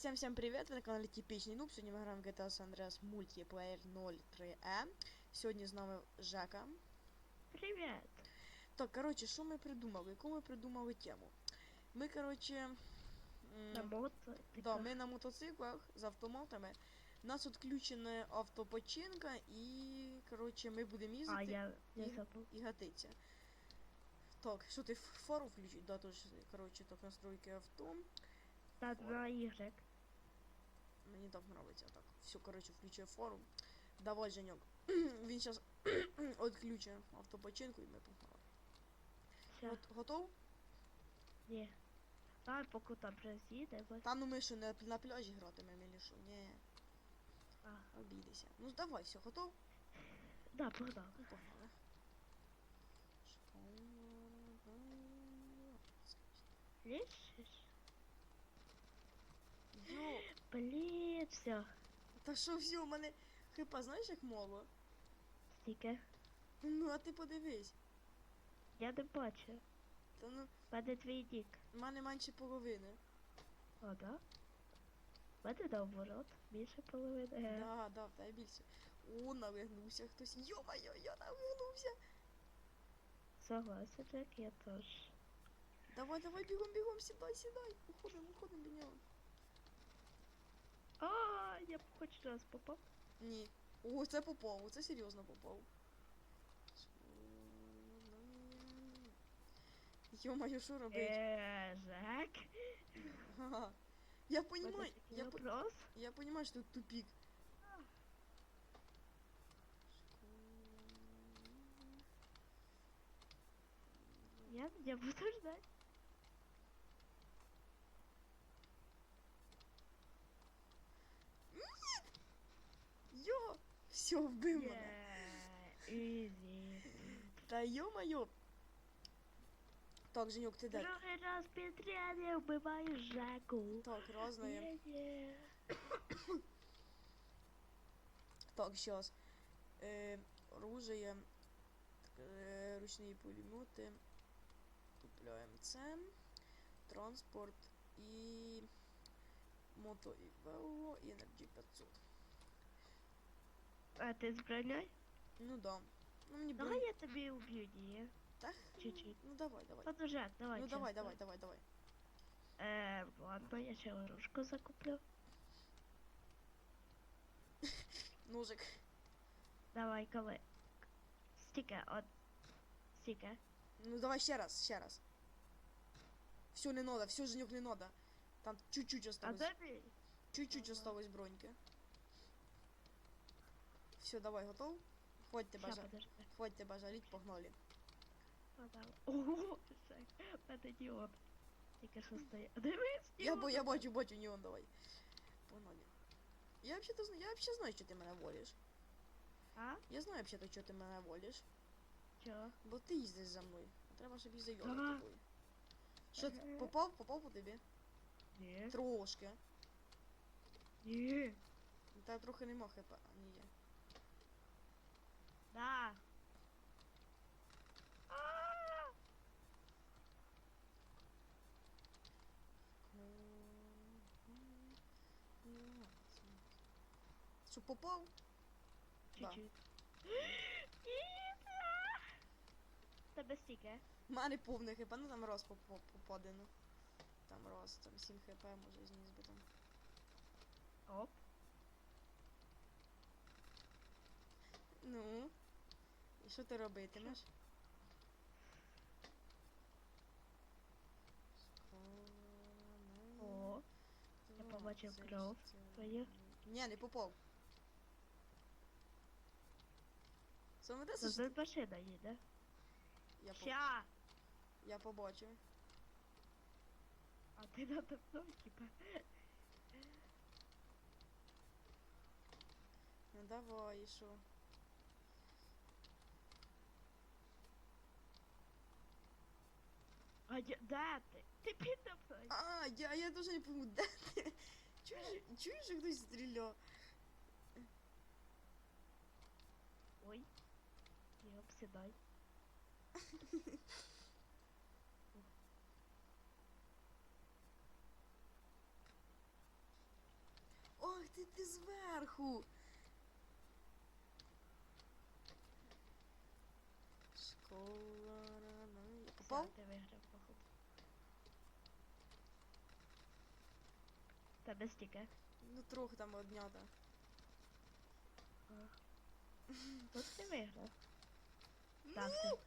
привіт! Ви на каналі Типічний Нуб. Сьогодні ми граємо в GTA San Andreas Multiplayer 03E. Сьогодні з нами Жека. Привет. Так, коротше, що ми придумали? Яку ми придумали тему? Ми, коротше. м, На мото. Да, ми на мотоциклах з автоматами. У нас відключена автопочинка і, коротше, ми будемо їздити А, я, я і- забыл. і гатитися. Так, що ти фару включить? Да, тож, коротше, так, настройки авто. Фор. на Y. Мені так подобається. Так, все, коротше, включує форум. Давай, Женьок. Він зараз відключить автопочинку і ми погнали. От, готов? Ні. Давай поки там роз'їдемо. Та ну ми що не на пляжі гратимемо, чи що? Ні, А, обійдися. Ну давай, все, готов? да, погнали. Ну, погнали. Лічиш? Все. та що все, у мене хипа, знаєш, як мало? Стільки. Ну, а ти подивись. Я не бачу. Та ну, В Мене твій дік. в мене менше половини. О, да? Мене наоборот. Більше половини. Да, да, в тебе більше. О, навигнувся хтось. Йо-моє, я навигнувся. Согласен, Джек, я теж. Давай, давай, бігом, бігом, сідай, сідай. Уходимо, уходимо до нього. А, я хоч раз попав. Ні. О, це попав, це серйозно попав. Йо-моє, що робить? Ага. Я понимаю, я, по- вопрос. я понимаю, що тут тупик. Я, я буду ждать. Все, вбив мене. Є, Ізі. Та йо-моє. Так, Женюк, ти де? Другий раз підряд я вбиваю Жеку. Так, разные. Є-є. Так, сейчас. Э, оружие. Э, ручные пулеметы. Купляем це. Транспорт і мото і вело і Energy 500. А ти з броней? Ну да. Ну мені Давай бронь... я тобі уб'ю її. Та, чуть-чуть. Ну давай, давай. Ладно, Жек, давай. ну давай, чесно. давай, давай, давай. Е, ладно, я ще оружку закуплю. Ножик. Давай, коли. Стільки, от. Стільки. Ну давай ще раз, ще раз. Все не надо, все, Женюк, не надо. Там чуть-чуть А осталось. де ти? Чуть-чуть Ага. осталось броньки. Все, давай, готов? Хватит тебе, Ща, жа... подожди. Тебе жаліть, погнали. Ого, Жек, мене. Тільки що стоїть. Дивись, Я, бо, я бачу, бачу, неон, давай. Погнали. Я вообще-то знаю, я вообще знаю, що ти мене волиш. А? Я знаю вообще-то, що ти мене волиш. Чого? Бо ти їздиш за мною. Треба, щоб їздив я за тобою. Що, ти, Ага. попав? Попав по тобі? Ні. Трошки. Ні. Та трохи нема хп, ні є. Да. Попав? Да. Чуть-чуть. Тебе стільки? У мене повне хп, ну там раз поп- поп- попаде, ну. Там раз, там 7 хп, може зніс би там. Оп. Ну. І що ти робитимеш? О, я побачив кров твою. Ні, не попав. Саме те, Це машина їде. я, по... Ща! я побачив. А ти надо мною, типа. Ну давай, і що? А я, де ти? Ти піде мною. А, я, я дуже не пойму, де ти? Чуєш, чуєш, як хтось стріляв? Ой. Не обсідай. ти зверху. Школа. Попав? Все, ти виграв, Та стільки? Ну трохи там однята. Тут ти виграв. Так, ти.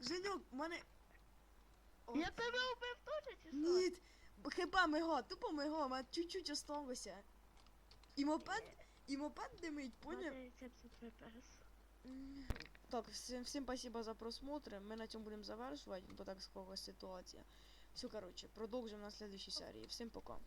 Женьок, в мене. О, Я тебе убив теж чи що? Ні, хіба миго, тупо миго, мене чуть-чуть осталося. І мопед, і мопед димить, поняв? 70 FPS. М. Так, всім, всім спасибо за просмотр. Ми на цьому будемо завершувати, бо так склалась ситуація. Все, короче, продовжимо на следующій серії. Всім пока.